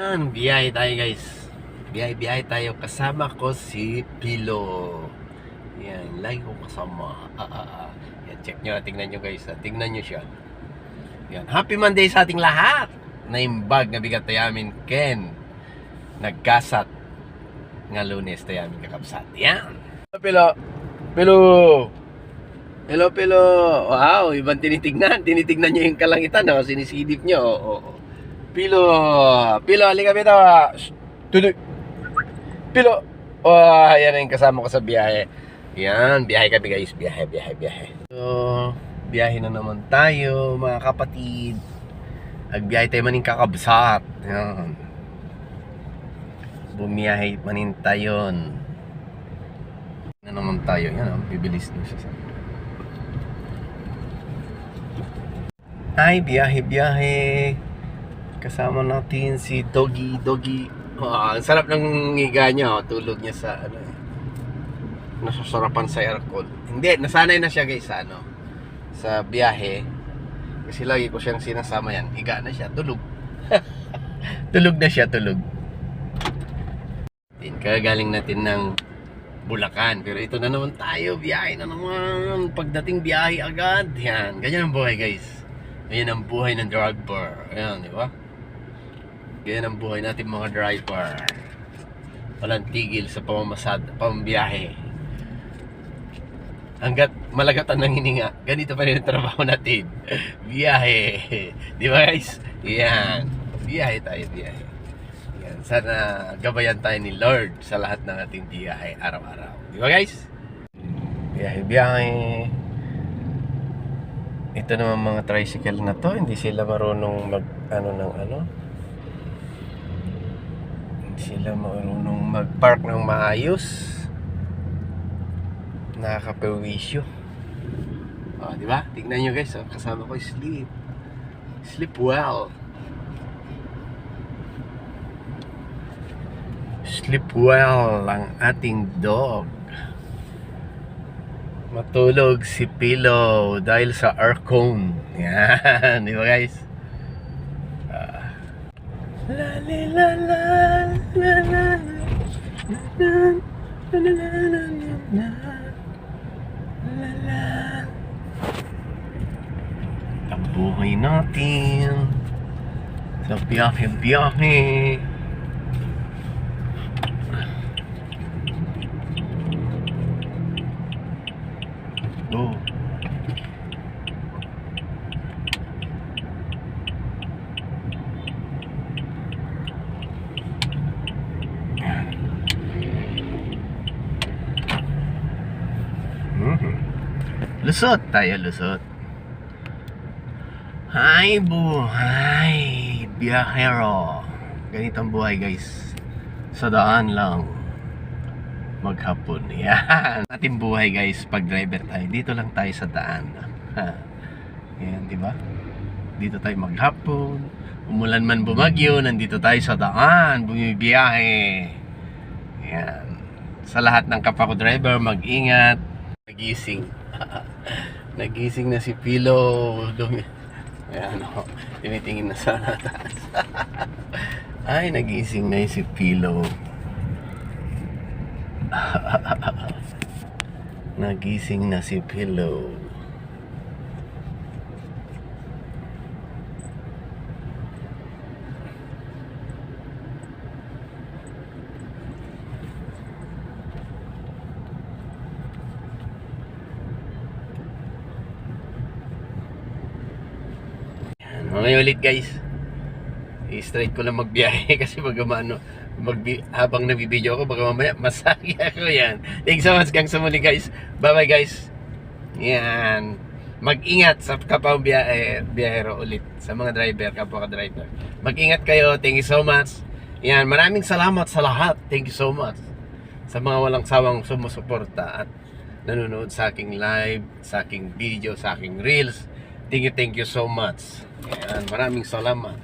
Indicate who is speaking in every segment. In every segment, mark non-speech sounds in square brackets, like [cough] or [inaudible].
Speaker 1: Yan, biyahe tayo guys. Biyahe, biyahe tayo. Kasama ko si Pilo. Yan, lagi ko kasama. Ah, ah, ah. Yan, check nyo, tingnan nyo guys. ah. Tingnan nyo siya. Yan, happy Monday sa ating lahat. Na yung bag na bigat tayo amin, Ken. Nagkasat. Nga lunes tayo amin kakapsat. Yan. Pilo. Pilo. Hello, Pilo. Wow, ibang tinitignan. Tinitignan nyo yung kalangitan. Oh. Sinisidip nyo. Oh, oh, oh. Pilo. Pilo, halika dito. Tuloy. Pilo. Oh, yan ang kasama ko sa biyahe. Yan, biyahe kami guys. Biyahe, biyahe, biyahe. So, biyahe na naman tayo, mga kapatid. Agbiyahe tayo maning kakabsat. Yan. Bumiyahe manin tayo. Na naman tayo. Yan, oh, bibilis din siya sa Ay, biyahe, biyahe. Kasama natin si Doggy, Doggy. Oh, ang sarap ng higa niya, oh. tulog niya sa ano. eh. Nasasarapan sa aircon. Hindi, nasanay na siya guys sa ano. Sa biyahe. Kasi lagi ko siyang sinasama yan. Higa na siya, tulog. [laughs] tulog na siya, tulog. Din, kagaling natin ng Bulacan. Pero ito na naman tayo, biyahe na naman. Pagdating biyahe agad. Yan, ganyan ang buhay guys. Ganyan ang buhay ng driver. Ayan, di ba? Ganyan ang buhay natin mga driver. Walang tigil sa pamamasad, pambiyahe. Hanggat malagatan ng hininga, ganito pa rin ang trabaho natin. [laughs] Biyahe. [laughs] Di ba guys? Yan. Biyahe tayo, biyahe. Yan. Sana gabayan tayo ni Lord sa lahat ng ating biyahe araw-araw. Di ba guys? Biyahe, biyahe. Ito naman mga tricycle na to, hindi sila marunong mag ano ng ano. Sila marunong mag-park ng maayos. Nakakapawisyo. Oh, di ba? Tingnan nyo guys, oh, kasama ko sleep. Sleep well. Sleep well ang ating dog. Matulog si Pilo dahil sa aircon. [laughs] Yan, di guys? La li la la la la la la la la la la la la Ang buhay natin sa biyahe-biyahe. Oh. Lusot tayo, lusot. Hi, buhay, biyahero. Ganito ang buhay, guys. Sa daan lang. Maghapon. [laughs] Yan. Ating buhay, guys, pag driver tayo. Dito lang tayo sa daan. [laughs] Yan, di ba? Dito tayo maghapon. Umulan man bumagyo, nandito tayo sa daan. Bumibiyahe. Yan. Sa lahat ng kapako driver, mag-ingat. Nagising. [laughs] Nagising na si Pilo. Dumi. Ayan o. Tinitingin na sa taas. [laughs] Ay, nagising na si Pilo. [laughs] Nagising na si Pilo. Mamaya ulit guys. I-straight ko lang magbiyahe [laughs] kasi pag ano, magbi habang nabibideo ako baka mamaya masagi [laughs] ako yan. Thanks so much gang sa muli guys. Bye bye guys. Yan. Mag-ingat sa kapwa biyahe, biyahero ulit sa mga driver, kapwa ka driver. Mag-ingat kayo. Thank you so much. Yan, maraming salamat sa lahat. Thank you so much. Sa mga walang sawang sumusuporta at nanonood sa aking live, sa aking video, sa aking reels. Thank you, thank you so much. Yan, maraming salamat.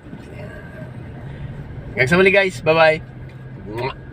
Speaker 1: Hanggang sa muli guys. Bye-bye.